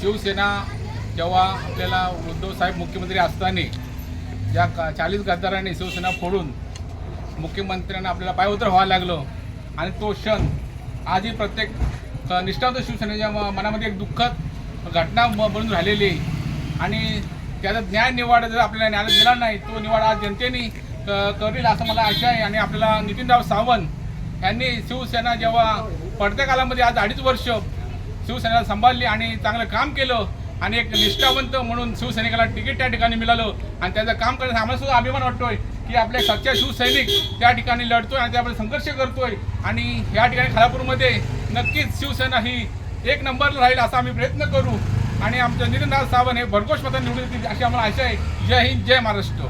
शिवसेना जेव्हा आपल्याला उद्धवसाहेब मुख्यमंत्री असताना ज्या का चाळीस गद्दारांनी शिवसेना फोडून मुख्यमंत्र्यांना आपल्याला पायउतर व्हायला लागलं. आणि तो क्षण आजही प्रत्येक अ, निष्ठावंत शिवसेनेच्या म- मनामध्ये एक दुःखद घटना बनून राहिलेली. आहे आणि त्याचा न्याय निवाडा जर आपल्याला न्यायालय दिला नाही तो निवाडा आज जनतेने क- करील असं मला आशा आहे. आणि आपल्याला नितीनराव सावंत यांनी शिवसेना जेव्हा पडत्या काळामध्ये आज अडीच वर्ष शिवसेनेला सांभाळली आणि चांगलं काम केलं आणि एक निष्ठावंत म्हणून शिवसैनिकाला तिकीट त्या ठिकाणी मिळालं. आणि त्याचं काम करण्याचा आम्हाला सुद्धा अभिमान वाटतोय की आपले सच्चा शिवसैनिक त्या ठिकाणी लढतोय आणि त्यामध्ये संघर्ष करतोय. आणि या ठिकाणी खालापूरमध्ये नक्कीच शिवसेना ही एक नंबरला राहील असा आम्ही प्रयत्न करू. आणि आमचं नितीनराज सावंत हे भरघोष मतांनी निवडून येतील अशी आम्हाला आशा आहे. जय हिंद जय महाराष्ट्र.